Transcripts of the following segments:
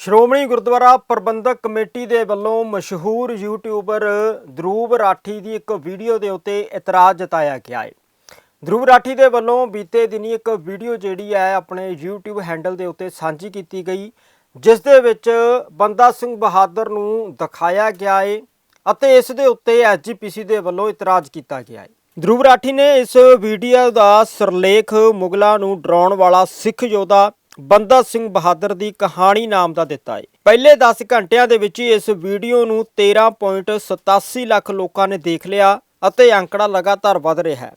Shiromani Gurdwara Parbandhak committee ਦੇ ਵੱਲੋਂ ਮਸ਼ਹੂਰ ਯੂਟਿਊਬਰ ਧਰੂਵ ਰਾਠੀ ਦੀ ਇੱਕ ਵੀਡੀਓ ਦੇ ਉੱਤੇ ਇਤਰਾਜ਼ ਜਤਾਇਆ ਗਿਆ ਹੈ। ਧਰੂਵ ਰਾਠੀ ਦੇ ਵੱਲੋਂ ਬੀਤੇ ਦਿਨੀ ਇੱਕ ਵੀਡੀਓ ਜਿਹੜੀ ਹੈ ਆਪਣੇ YouTube ਹੈਂਡਲ ਦੇ ਉੱਤੇ ਸਾਂਝੀ ਕੀਤੀ ਗਈ, ਜਿਸ ਦੇ ਵਿੱਚ ਬੰਦਾ ਸਿੰਘ ਬਹਾਦਰ ਨੂੰ ਦਿਖਾਇਆ ਗਿਆ ਹੈ ਅਤੇ ਇਸ ਦੇ ਉੱਤੇ ਐਸਜੀਪੀਸੀ ਦੇ ਵੱਲੋਂ ਇਤਰਾਜ਼ ਕੀਤਾ ਗਿਆ ਹੈ। ਧਰੂਵ ਰਾਠੀ ਨੇ ਇਸ ਵੀਡੀਓ ਦਾ ਸਿਰਲੇਖ ਮੁਗਲਾਂ ਨੂੰ ਡਰਾਉਣ ਵਾਲਾ ਸਿੱਖ ਯੋਧਾ ਬੰਦਾ ਸਿੰਘ ਬਹਾਦਰ ਦੀ ਕਹਾਣੀ ਨਾਮ ਦਾ ਦਿੱਤਾ ਹੈ। ਪਹਿਲੇ 10 ਘੰਟਿਆਂ ਦੇ ਵਿੱਚ ਹੀ ਇਸ ਵੀਡੀਓ ਨੂੰ 13.87 ਲੱਖ ਲੋਕਾਂ ਨੇ ਦੇਖ ਲਿਆ ਅਤੇ ਅੰਕੜਾ ਲਗਾਤਾਰ ਵਧ ਰਿਹਾ ਹੈ।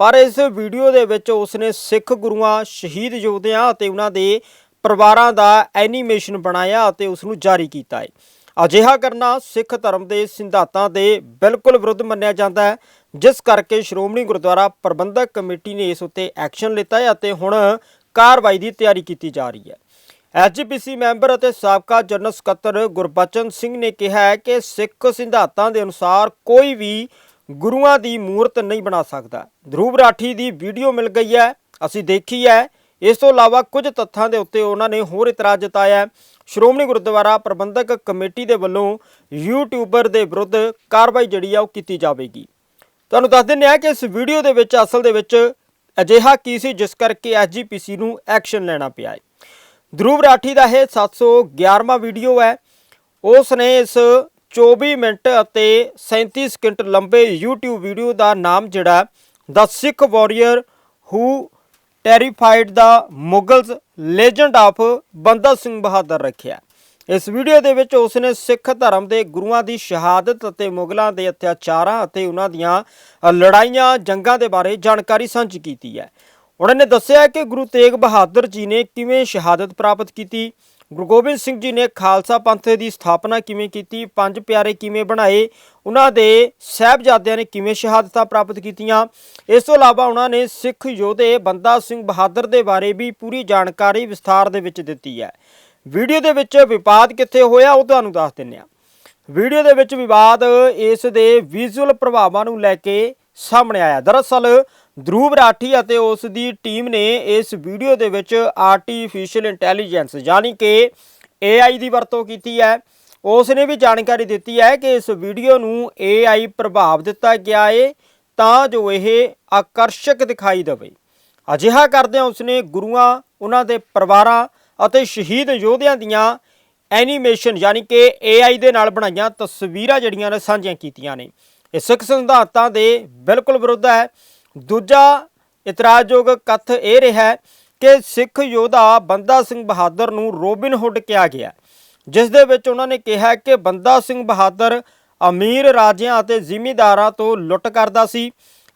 ਪਰ ਇਸ ਵੀਡੀਓ ਦੇ ਵਿੱਚ ਉਸਨੇ ਸਿੱਖ ਗੁਰੂਆਂ, ਸ਼ਹੀਦ ਯੋਧਿਆਂ ਅਤੇ ਉਹਨਾਂ ਦੇ ਪਰਿਵਾਰਾਂ ਦਾ ਐਨੀਮੇਸ਼ਨ ਬਣਾਇਆ ਅਤੇ ਉਸ ਨੂੰ ਜਾਰੀ ਕੀਤਾ ਹੈ। ਅਜਿਹਾ ਕਰਨਾ ਸਿੱਖ ਧਰਮ ਦੇ ਸਿਧਾਂਤਾਂ ਦੇ ਬਿਲਕੁਲ ਵਿਰੁੱਧ ਮੰਨਿਆ ਜਾਂਦਾ ਹੈ, ਜਿਸ ਕਰਕੇ ਸ਼੍ਰੋਮਣੀ ਗੁਰਦੁਆਰਾ ਪ੍ਰਬੰਧਕ ਕਮੇਟੀ ਨੇ ਇਸ ਉੱਤੇ ਐਕਸ਼ਨ ਲਿੱਤਾ ਹੈ ਅਤੇ ਹੁਣ ਕਾਰਵਾਈ ਦੀ ਤਿਆਰੀ ਕੀਤੀ ਜਾ ਰਹੀ ਹੈ। ਐਸਜੀਪੀਸੀ ਮੈਂਬਰ ਅਤੇ ਸਾਬਕਾ ਜਨਰਲ ਸਕੱਤਰ ਗੁਰਬਚਨ ਸਿੰਘ ਨੇ ਕਿਹਾ ਹੈ ਕਿ ਸਿੱਖ ਸਿਧਾਂਤਾਂ ਦੇ ਅਨੁਸਾਰ ਕੋਈ ਵੀ ਗੁਰੂਆਂ ਦੀ ਮੂਰਤ ਨਹੀਂ ਬਣਾ ਸਕਦਾ। ਧਰੂਵ ਰਾਠੀ ਦੀ ਵੀਡੀਓ ਮਿਲ ਗਈ ਹੈ। ਅਸੀਂ ਦੇਖੀ ਹੈ। ਇਸ ਤੋਂ ਇਲਾਵਾ ਕੁਝ ਤੱਥਾਂ ਦੇ ਉੱਤੇ ਉਹਨਾਂ ਨੇ ਹੋਰ ਇਤਰਾਜ਼ ਜਤਾਇਆ ਸ਼੍ਰੋਮਣੀ ਗੁਰਦੁਆਰਾ ਪ੍ਰਬੰਧਕ ਕਮੇਟੀ ਦੇ ਵੱਲੋਂ ਯੂਟਿਊਬਰ ਦੇ ਵਿਰੁੱਧ ਕਾਰਵਾਈ ਜਿਹੜੀ ਆ ਉਹ ਕੀਤੀ ਜਾਵੇਗੀ। ਤੁਹਾਨੂੰ ਦੱਸ ਦਿੰਦੇ ਹਾਂ ਕਿ ਇਸ ਵੀਡੀਓ ਦੇ ਵਿੱਚ, ਅਸਲ ਦੇ ਵਿੱਚ ਅਜਿਹਾ ਕੀ ਸੀ ਜਿਸ ਕਰਕੇ ਐਸਜੀਪੀਸੀ ਨੂੰ ਐਕਸ਼ਨ ਲੈਣਾ ਪਿਆ ਹੈ? ਧਰੂਵ ਰਾਠੀ ਦਾ ਇਹ 711ਵਾਂ ਵੀਡੀਓ ਹੈ। ਉਸ ਨੇ ਇਸ 24 ਮਿੰਟ ਅਤੇ 37 ਸਕਿੰਟ ਲੰਬੇ YouTube ਵੀਡੀਓ ਦਾ ਨਾਮ ਜਿਹੜਾ the Sikh warrior who terrified the Mughals legend of Banda Singh Bahadur ਰੱਖਿਆ। ਇਸ ਵੀਡੀਓ ਦੇ ਵਿੱਚ ਉਸਨੇ ਸਿੱਖ ਧਰਮ ਦੇ ਗੁਰੂਆਂ ਦੀ ਸ਼ਹਾਦਤ ਅਤੇ ਮੁਗਲਾਂ ਦੇ ਅਤਿਆਚਾਰਾਂ ਅਤੇ ਉਹਨਾਂ ਦੀਆਂ ਲੜਾਈਆਂ, ਜੰਗਾਂ ਦੇ ਬਾਰੇ ਜਾਣਕਾਰੀ ਸਾਂਝੀ ਕੀਤੀ ਹੈ। ਉਹਨਾਂ ਨੇ ਦੱਸਿਆ ਕਿ ਗੁਰੂ ਤੇਗ ਬਹਾਦਰ ਜੀ ਨੇ ਕਿਵੇਂ ਸ਼ਹਾਦਤ ਪ੍ਰਾਪਤ ਕੀਤੀ, ਗੁਰੂ ਗੋਬਿੰਦ ਸਿੰਘ ਜੀ ਨੇ ਖਾਲਸਾ ਪੰਥ ਦੀ ਸਥਾਪਨਾ ਕਿਵੇਂ ਕੀਤੀ, ਪੰਜ ਪਿਆਰੇ ਕਿਵੇਂ ਬਣਾਏ, ਉਹਨਾਂ ਦੇ ਸਹਿਬਜ਼ਾਦਿਆਂ ਨੇ ਕਿਵੇਂ ਸ਼ਹਾਦਤਾਂ ਪ੍ਰਾਪਤ ਕੀਤੀਆਂ। ਇਸ ਤੋਂ ਇਲਾਵਾ ਉਹਨਾਂ ਨੇ ਸਿੱਖ ਯੋਧੇ ਬੰਦਾ ਸਿੰਘ ਬਹਾਦਰ ਦੇ ਬਾਰੇ ਵੀ ਪੂਰੀ ਜਾਣਕਾਰੀ ਵਿਸਥਾਰ ਦੇ ਵਿੱਚ ਦਿੱਤੀ ਹੈ। ਵੀਡੀਓ ਦੇ ਵਿੱਚ ਵਿਵਾਦ ਕਿੱਥੇ ਹੋਇਆ ਉਹ ਤੁਹਾਨੂੰ ਦੱਸ ਦਿੰਨੇ ਆ ਵੀਡੀਓ ਦੇ ਵਿੱਚ ਵਿਵਾਦ ਇਸ ਦੇ ਵਿਜ਼ੂਅਲ ਪ੍ਰਭਾਵਾਂ ਨੂੰ ਲੈ ਕੇ ਸਾਹਮਣੇ ਆਇਆ। ਦਰਅਸਲ, ਧਰੂਵ ਰਾਠੀ ਅਤੇ ਉਸ ਦੀ ਟੀਮ ਨੇ ਇਸ ਵੀਡੀਓ ਦੇ ਵਿੱਚ ਆਰਟੀਫੀਸ਼ੀਅਲ ਇੰਟੈਲੀਜੈਂਸ ਯਾਨੀ ਕਿ AI ਦੀ ਵਰਤੋਂ ਕੀਤੀ ਹੈ। ਉਸ ਨੇ ਵੀ ਜਾਣਕਾਰੀ ਦਿੱਤੀ ਹੈ ਕਿ ਇਸ ਵੀਡੀਓ ਨੂੰ AI ਪ੍ਰਭਾਵ ਦਿੱਤਾ ਗਿਆ ਹੈ ਤਾਂ ਜੋ ਇਹ ਆਕਰਸ਼ਕ ਦਿਖਾਈ ਦੇਵੇ। ਅਜਿਹਾ ਕਰਦਿਆਂ ਉਸਨੇ ਗੁਰੂਆਂ, ਉਹਨਾਂ ਦੇ ਪਰਿਵਾਰਾਂ ਅਤੇ ਸ਼ਹੀਦ ਯੋਧਿਆਂ ਦੀਆਂ ਐਨੀਮੇਸ਼ਨ ਯਾਨੀ ਕਿ AI ਦੇ ਨਾਲ ਬਣਾਈਆਂ ਤਸਵੀਰਾਂ ਜਿਹੜੀਆਂ ਨੇ ਸਾਂਝੀਆਂ ਕੀਤੀਆਂ ਨੇ। ਇਹ ਸਿੱਖ ਸਿਧਾਂਤਾਂ ਦੇ ਬਿਲਕੁਲ ਵਿਰੁੱਧ ਹੈ। ਦੂਜਾ ਇਤਰਾਜ਼ਯੋਗ ਕੱਥ ਇਹ ਰਿਹਾ ਕਿ ਸਿੱਖ ਯੋਧਾ ਬੰਦਾ ਸਿੰਘ ਬਹਾਦਰ ਨੂੰ ਰੋਬਿਨ ਹੁੱਡ ਕਿਹਾ ਗਿਆ। ਜਿਸ ਦੇ ਵਿੱਚ ਉਹਨਾਂ ਨੇ ਕਿਹਾ ਕਿ ਬੰਦਾ ਸਿੰਘ ਬਹਾਦਰ ਅਮੀਰ ਰਾਜਿਆਂ ਅਤੇ ਜ਼ਿਮੀਂਦਾਰਾਂ ਤੋਂ ਲੁੱਟ ਕਰਦਾ ਸੀ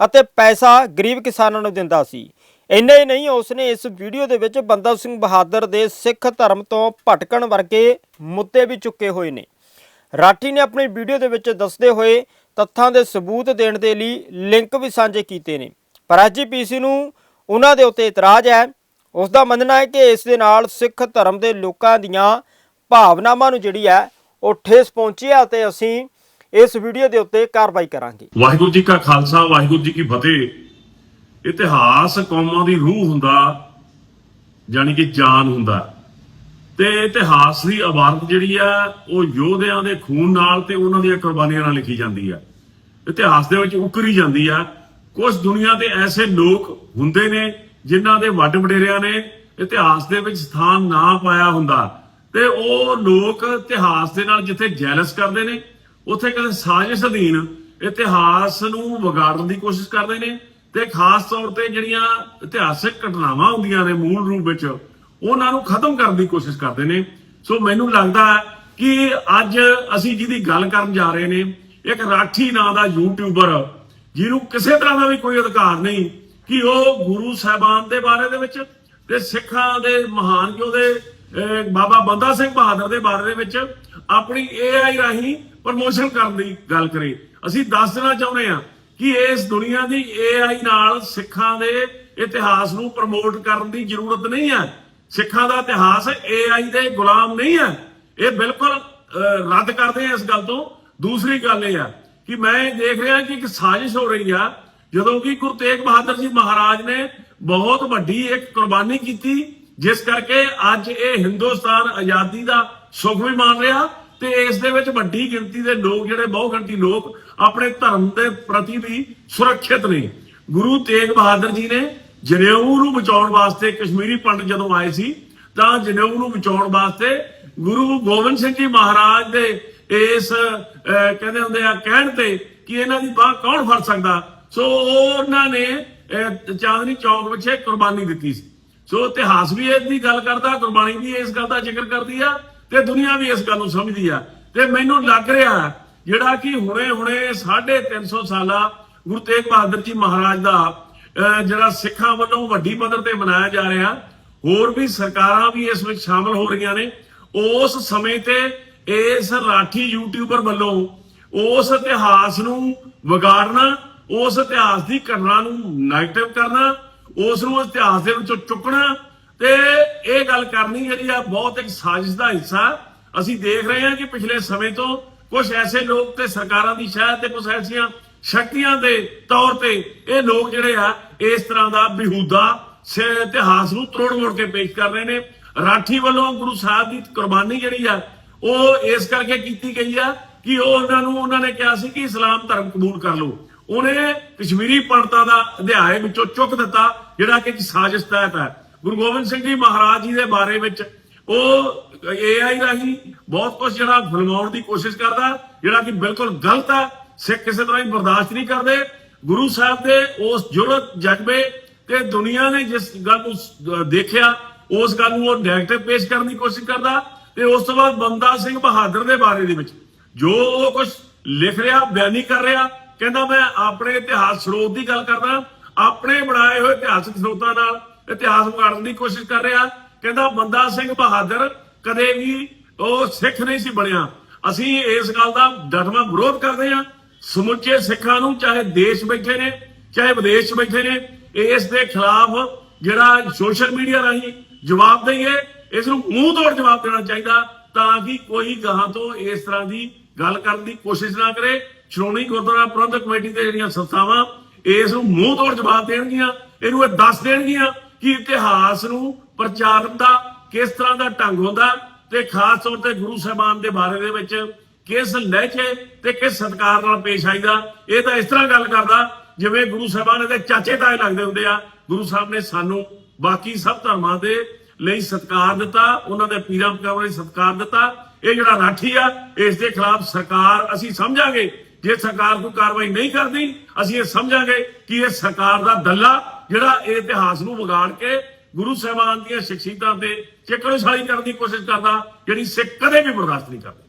ਅਤੇ ਪੈਸਾ ਗਰੀਬ ਕਿਸਾਨਾਂ ਨੂੰ ਦਿੰਦਾ ਸੀ। ਇੰਨਾ ਹੀ ਨਹੀਂ, ਉਸਨੇ ਇਸ ਵੀਡੀਓ ਦੇ ਵਿੱਚ ਬੰਦਾ ਸਿੰਘ ਬਹਾਦਰ ਦੇ ਸਿੱਖ ਧਰਮ ਤੋਂ ਭਟਕਣ ਵਰਗੇ ਮੁੱਦੇ ਵੀ ਚੁੱਕੇ ਹੋਏ ਨੇ। ਰਾਠੀ ਨੇ ਆਪਣੀ ਵੀਡੀਓ ਦੇ ਵਿੱਚ ਦੱਸਦੇ ਹੋਏ ਤੱਥਾਂ ਦੇ ਸਬੂਤ ਦੇਣ ਦੇ ਲਈ ਲਿੰਕ ਵੀ ਸਾਂਝੇ ਕੀਤੇ ਨੇ। ਪਰ ਐਸਜੀਪੀਸੀ ਨੂੰ ਉਹਨਾਂ ਦੇ ਉੱਤੇ ਇਤਰਾਜ਼ ਹੈ। ਉਸ ਦਾ ਮੰਨਣਾ ਹੈ ਕਿ ਇਸ ਦੇ ਨਾਲ ਸਿੱਖ ਧਰਮ ਦੇ ਲੋਕਾਂ ਦੀਆਂ ਭਾਵਨਾਵਾਂ ਨੂੰ ਜਿਹੜੀ ਹੈ, ਉਹ ਠੇਸ ਪਹੁੰਚੀ ਹੈ ਅਤੇ ਅਸੀਂ ਇਸ ਵੀਡੀਓ ਦੇ ਉੱਤੇ ਕਾਰਵਾਈ ਕਰਾਂਗੇ। ਵਾਹਿਗੁਰੂ ਜੀ ਕਾ ਖਾਲਸਾ, ਵਾਹਿਗੁਰੂ ਜੀ ਕੀ ਫਤਿਹ। ਇਤਿਹਾਸ ਕੌਮਾਂ ਦੀ ਰੂਹ ਹੁੰਦਾ, ਜਾਣੀ ਕਿ ਜਾਨ ਹੁੰਦਾ। ਤੇ ਇਤਿਹਾਸ ਦੀ ਇਬਾਰਤ ਜਿਹੜੀ ਆ, ਉਹ ਯੋਧਿਆਂ ਦੇ ਖੂਨ ਨਾਲ ਤੇ ਉਹਨਾਂ ਦੀਆਂ ਕੁਰਬਾਨੀਆਂ ਨਾਲ ਲਿਖੀ ਜਾਂਦੀ ਆ। ਇਤਿਹਾਸ ਦੇ ਵਿੱਚ ਉਕਰੀ ਜਾਂਦੀ ਆ। ਕੁਝ ਦੁਨੀਆ ਦੇ ਐਸੇ ਲੋਕ ਹੁੰਦੇ ਨੇ, ਜਿਨ੍ਹਾਂ ਦੇ ਵੱਡ ਵਡੇਰਿਆਂ ਨੇ ਇਤਿਹਾਸ ਦੇ ਵਿੱਚ ਸਥਾਨ ਨਾ ਪਾਇਆ ਹੁੰਦਾ। ਤੇ ਉਹ ਲੋਕ ਇਤਿਹਾਸ ਦੇ ਨਾਲ ਜਿੱਥੇ ਜੈਲਸ ਕਰਦੇ ਨੇ, ਉੱਥੇ ਕਿਸੇ ਸਾਜ਼ਿਸ਼ ਅਧੀਨ ਇਤਿਹਾਸ ਨੂੰ ਵਿਗਾੜਨ ਦੀ ਕੋਸ਼ਿਸ਼ ਕਰਦੇ ਨੇ। ਤੇ ਖਾਸ ਤੌਰ ਤੇ ਜਿਹੜੀਆਂ ਇਤਿਹਾਸਿਕ ਘਟਨਾਵਾਂ ਹੁੰਦੀਆਂ ਨੇ ਮੂਲ ਰੂਪ ਵਿੱਚ, ਉਹਨਾਂ ਨੂੰ ਖਤਮ ਕਰਨ ਦੀ ਕੋਸ਼ਿਸ਼ ਕਰਦੇ ਨੇ। ਸੋ ਮੈਨੂੰ ਲੱਗਦਾ ਕਿ ਅੱਜ ਅਸੀਂ ਜਿਹਦੀ ਗੱਲ ਕਰਨ ਜਾ ਰਹੇ ਨੇ, ਇੱਕ ਰਾਠੀ ਨਾਂ ਦਾ ਯੂਟਿਊਬਰ ਜਿਹਨੂੰ ਕਿਸੇ ਤਰ੍ਹਾਂ ਦਾ ਵੀ ਕੋਈ ਅਧਿਕਾਰ ਨਹੀਂ, ਕਿ ਉਹ ਗੁਰੂ ਸਾਹਿਬਾਨ ਦੇ ਬਾਰੇ ਦੇ ਵਿੱਚ ਤੇ ਸਿੱਖਾਂ ਦੇ ਮਹਾਨ ਯੋਧੇ ਬਾਬਾ ਬੰਦਾ ਸਿੰਘ ਬਹਾਦਰ ਦੇ ਬਾਰੇ ਦੇ ਵਿੱਚ ਆਪਣੀ AI ਰਾਹੀਂ ਪ੍ਰਮੋਸ਼ਨ ਕਰਨ ਦੀ ਗੱਲ ਕਰੇ। ਅਸੀਂ ਦੱਸ ਦੇਣਾ ਚਾਹੁੰਦੇ ਹਾਂ ਕਿ ਇਸ ਦੁਨੀਆ ਦੀ AI ਨਾਲ ਸਿੱਖਾਂ ਦੇ ਇਤਿਹਾਸ ਨੂੰ ਪ੍ਰਮੋਟ ਕਰਨ ਦੀ ਜ਼ਰੂਰਤ ਨਹੀਂ ਹੈ। ਸਿੱਖਾਂ ਦਾ ਇਤਿਹਾਸ AI ਦੇ ਗੁਲਾਮ ਨਹੀਂ ਹੈ। ਇਹ ਬਿਲਕੁਲ ਰੱਦ ਕਰਦੇ ਆ ਇਸ ਗੱਲ ਤੋਂ। ਦੂਸਰੀ ਗੱਲ ਇਹ ਆ ਕਿ ਮੈਂ ਇਹ ਦੇਖ ਰਿਹਾ ਕਿ ਇੱਕ ਸਾਜ਼ਿਸ਼ ਹੋ ਰਹੀ ਆ, ਜਦੋਂ ਕਿ ਗੁਰੂ ਤੇਗ ਬਹਾਦਰ ਜੀ ਮਹਾਰਾਜ ਨੇ ਬਹੁਤ ਵੱਡੀ ਇੱਕ ਕੁਰਬਾਨੀ ਕੀਤੀ, ਜਿਸ ਕਰਕੇ ਅੱਜ ਇਹ ਹਿੰਦੁਸਤਾਨ ਆਜ਼ਾਦੀ ਦਾ ਸੁੱਖ ਵੀ ਮਾਣ ਰਿਹਾ ਤੇ ਇਸ ਦੇ ਵਿੱਚ ਵੱਡੀ ਗਿਣਤੀ ਦੇ ਲੋਕ ਜਿਹੜੇ ਬਹੁ ਗਿਣਤੀ ਲੋਕ ਆਪਣੇ ਧਰਮ ਦੇ ਪ੍ਰਤੀ ਵੀ ਸੁਰੱਖਿਅਤ ਨੇ। ਗੁਰੂ ਤੇਗ ਬਹਾਦਰ ਜੀ ਨੇ ਜਨੇਊ ਨੂੰ ਬਚਾਉਣ ਵਾਸਤੇ ਕਸ਼ਮੀਰੀ ਪੰਡਤ ਜਦੋਂ ਆਏ ਸੀ, ਤਾਂ ਜਨੇਊ ਨੂੰ ਬਚਾਉਣ ਵਾਸਤੇ ਗੁਰੂ ਗੋਬਿੰਦ ਸਿੰਘ ਜੀ ਮਹਾਰਾਜ ਦੇ ਇਸ ਕਹਿੰਦੇ ਹੁੰਦੇ ਆ, ਕਹਿਣ ਤੇ ਕਿ ਇਹਨਾਂ ਦੀ ਬਾਹ ਕੌਣ ਫੜ ਸਕਦਾ? ਸੋ ਉਹਨਾਂ ਨੇ ਚਾਂਦਨੀ ਚੌਕ ਵਿੱਚ ਕੁਰਬਾਨੀ ਦਿੱਤੀ ਸੀ। ਸੋ ਇਤਿਹਾਸ ਵੀ ਇਸ ਦੀ ਗੱਲ ਕਰਦਾ, ਕੁਰਬਾਨੀ ਵੀ ਇਸ ਗੱਲ ਦਾ ਜ਼ਿਕਰ ਕਰਦੀ ਆ। ਤੇ ਦੁਨੀਆ ਵੀ ਇਸ ਗੱਲ ਨੂੰ ਸਮਝਦੀ ਆ। ਤੇ ਮੈਨੂੰ ਲੱਗ ਰਿਹਾ ਜਿਹੜਾ ਕਿ ਹੁਣੇ ਹੁਣੇ 350 ਸਾਲਾ ਗੁਰੂ ਤੇਗ ਬਹਾਦਰ ਜੀ ਮਹਾਰਾਜ ਦਾ ਜਿਹੜਾ ਸਿੱਖਾਂ ਵੱਲੋਂ ਵੱਡੀ ਪੱਧਰ ਤੇ ਮਨਾਇਆ ਜਾ ਰਿਹਾ, ਹੋਰ ਵੀ ਸਰਕਾਰਾਂ ਵੀ ਇਸ ਵਿੱਚ ਸ਼ਾਮਲ ਹੋ ਰਹੀਆਂ ਨੇ। ਉਸ ਸਮੇਂ ਤੇ ਇਸ ਰਾਠੀ ਯੂਟਿਊਬਰ ਵੱਲੋਂ ਉਸ ਇਤਿਹਾਸ ਨੂੰ ਵਿਗਾੜਨਾ, ਉਸ ਇਤਿਹਾਸ ਦੀ ਘਟਨਾ ਨੂੰ ਨੈਗੇਟਿਵ ਕਰਨਾ, ਉਸ ਨੂੰ ਇਤਿਹਾਸ ਦੇ ਵਿੱਚੋਂ ਚੁੱਕਣਾ ਤੇ ਇਹ ਗੱਲ ਕਰਨੀ ਜਿਹੜੀ ਆ, ਬਹੁਤ ਇੱਕ ਸਾਜ਼ਿਸ਼ ਦਾ ਹਿੱਸਾ। ਅਸੀਂ ਦੇਖ ਰਹੇ ਹਾਂ ਕਿ ਪਿਛਲੇ ਸਮੇਂ ਤੋਂ ਕੁਝ ਐਸੇ ਲੋਕ ਤੇ ਸਰਕਾਰਾਂ ਦੀ ਸ਼ਾਇਦ ਤੇ ਕੁਝ ਐਸੀਆਂ ਸ਼ਕਤੀਆਂ ਦੇ ਤੌਰ ਤੇ ਇਹ ਲੋਕ ਜਿਹੜੇ ਆ, ਇਸ ਤਰ੍ਹਾਂ ਦਾ ਬਿਹੂਦਾ ਇਤਿਹਾਸ ਨੂੰ ਤਰੋੜ ਮੋੜ ਕੇ ਪੇਸ਼ ਕਰ ਰਹੇ ਨੇ। ਰਾਠੀ ਵੱਲੋਂ ਗੁਰੂ ਸਾਹਿਬ ਦੀ ਕੁਰਬਾਨੀ ਜਿਹੜੀ ਆ, ਉਹ ਇਸ ਕਰਕੇ ਕੀਤੀ ਗਈ ਆ ਕਿ ਉਹ ਉਹਨਾਂ ਨੂੰ, ਉਹਨਾਂ ਨੇ ਕਿਹਾ ਸੀ ਕਿ ਇਸਲਾਮ ਧਰਮ ਕਬੂਲ ਕਰ ਲਓ। ਉਹਨੇ ਕਸ਼ਮੀਰੀ ਪੰਡਤਾਂ ਦਾ ਅਧਿਆਇ ਵਿੱਚੋਂ ਚੁੱਕ ਦਿੱਤਾ, ਜਿਹੜਾ ਕਿ ਸਾਜ਼ਿਸ਼ ਤਹਿਤ ਹੈ। ਗੁਰੂ ਗੋਬਿੰਦ ਸਿੰਘ ਜੀ ਮਹਾਰਾਜ ਜੀ ਦੇ ਬਾਰੇ ਵਿੱਚ ਉਹ ਏਆਈ ਰਾਹੀਂ ਬਹੁਤ ਕੁਝ ਜਿਹੜਾ ਫਿਲਮਾਉਣ ਦੀ ਕੋਸ਼ਿਸ਼ ਕਰਦਾ, ਜਿਹੜਾ ਕਿ ਬਿਲਕੁਲ ਗਲਤ ਹੈ ਸਿੱਖ ਕਿਸੇ ਤਰ੍ਹਾਂ ਹੀ ਬਰਦਾਸ਼ਤ ਨਹੀਂ ਕਰਦੇ। ਗੁਰੂ ਸਾਹਿਬ ਦੇ ਉਸ ਜੁਰਤ ਜਜ਼ਬੇ ਤੇ ਦੁਨੀਆ ਨੇ ਜਿਸ ਗੱਲ ਨੂੰ ਦੇਖਿਆ, ਉਸ ਗੱਲ ਨੂੰ ਉਹ ਨੈਗੇਟਿਵ ਪੇਸ਼ ਕਰਨ ਦੀ ਕੋਸ਼ਿਸ਼ ਕਰਦਾ ਤੇ ਉਸ ਤੋਂ ਬਾਅਦ ਬੰਦਾ ਸਿੰਘ ਬਹਾਦਰ ਦੇ ਬਾਰੇ ਦੇ ਵਿੱਚ ਜੋ ਉਹ ਕੁਝ ਲਿਖ ਰਿਹਾ, ਬਿਆਨੀ ਕਰ ਰਿਹਾ, ਕਹਿੰਦਾ ਮੈਂ ਆਪਣੇ ਇਤਿਹਾਸ ਸਰੋਤ ਦੀ ਗੱਲ ਕਰਦਾ, ਆਪਣੇ ਬਣਾਏ ਹੋਏ ਇਤਿਹਾਸਕ ਸਰੋਤਾਂ ਨਾਲ ਇਤਿਹਾਸ ਵਿਗਾੜਨ ਦੀ ਕੋਸ਼ਿਸ਼ ਕਰ ਰਿਹਾ। ਕਹਿੰਦਾ, ਬੰਦਾ ਸਿੰਘ ਬਹਾਦਰ ਕਦੇ ਵੀ ਉਹ ਸਿੱਖ ਨਹੀਂ ਸੀ ਬਣਿਆ। ਅਸੀਂ ਇਸ ਗੱਲ ਦਾ ਡਟਵਾ ਵਿਰੋਧ ਕਰਦੇ ਹਾਂ। ਸਮੁੱਚੇ ਸਿੱਖਾਂ ਨੂੰ ਚਾਹੇ ਦੇਸ਼ ਬੈਠੇ ਨੇ, ਚਾਹੇ ਵਿਦੇਸ਼ ਬੈਠੇ ਨੇ ਇਸ ਦੇ ਖਿਲਾਫ ਜਿਹੜਾ ਸੋਸ਼ਲ ਮੀਡੀਆ ਰਾਹੀਂ ਜਵਾਬ ਦਈਏ, ਇਸ ਨੂੰ ਮੂੰਹ ਤੋੜ ਜਵਾਬ ਦੇਣਾ ਚਾਹੀਦਾ ਤਾਂ ਕਿ ਕੋਈ ਗਾਹਾਂ ਤੋਂ ਇਸ ਤਰ੍ਹਾਂ ਦੀ ਗੱਲ ਕਰਨ ਦੀ ਕੋਸ਼ਿਸ਼ ਨਾ ਕਰੇ। ਸ਼੍ਰੋਮਣੀ ਗੁਰਦੁਆਰਾ ਪ੍ਰਬੰਧਕ ਕਮੇਟੀ ਦੇ ਜਿਹੜੀਆਂ ਸੰਸਥਾਵਾਂ, ਇਸ ਨੂੰ ਮੂੰਹ ਤੋੜ ਜਵਾਬ ਦੇਣਗੀਆਂ, ਇਹਨੂੰ ਇਹ ਦੱਸ ਦੇਣਗੀਆਂ। ਕਿ ਇਤਿਹਾਸ ਨੂੰ ਪ੍ਰਚਾਰਨ ਦਾ ਕਿਸ ਤਰ੍ਹਾਂ ਦਾ ਢੰਗ ਹੁੰਦਾ ਤੇ ਖਾਸ ਤੌਰ ਤੇ ਗੁਰੂ ਸਾਹਿਬਾਨ ਦੇ ਬਾਰੇ ਦੇ ਵਿੱਚ ਕਿਸ ਲਹਿਜੇ ਤੇ ਕਿਸ ਸਤਕਾਰ ਨਾਲ ਪੇਸ਼ ਆਈਦਾ, ਇਹ ਤਾਂ ਇਸ ਤਰ੍ਹਾਂ ਗੱਲ ਕਰਦਾ, ਜਿਵੇਂ ਗੁਰੂ ਸਾਹਿਬਾਨ ਦੇ ਚਾਚੇ ਤਾਏ ਲੱਗਦੇ ਹੁੰਦੇ ਆ, ਗੁਰੂ ਸਾਹਿਬ ਨੇ ਸਾਨੂੰ ਬਾਕੀ ਸਭ ਧਰਮਾਂ ਦੇ ਲਈ ਸਤਕਾਰ ਦਿੱਤਾ, ਉਹਨਾਂ ਦੇ ਪੀਰਾਂ ਪਕਾਵਾਂ ਲਈ ਸਤਕਾਰ ਦਿੱਤਾ, ਇਹ ਜਿਹੜਾ ਰਾਠੀ ਆ, ਇਸ ਦੇ ਖਿਲਾਫ ਸਰਕਾਰ ਅਸੀਂ ਸਮਝਾਂਗੇ, ਜੇ ਸਰਕਾਰ ਕੋਈ ਕਾਰਵਾਈ ਨਹੀਂ ਕਰਦੀ, ਅਸੀਂ ਇਹ ਸਮਝਾਂਗੇ ਕਿ ਇਹ ਸਰਕਾਰ ਦਾ ਦੱਲਾ ਜਿਹੜਾ ਇਹ ਇਤਿਹਾਸ ਨੂੰ ਵਿਗਾੜ ਕੇ ਗੁਰੂ ਸਾਹਿਬਾਨ ਦੀਆਂ ਸ਼ਖਸੀਅਤਾਂ ਤੇ ਚਿਕੜਸਾਲੀ ਕਰਨ ਦੀ ਕੋਸ਼ਿਸ਼ ਕਰਦਾ, ਜਿਹੜੀ ਸਿੱਖ ਕਦੇ ਵੀ ਬਰਦਾਸ਼ਤ ਨਹੀਂ ਕਰਦੇ।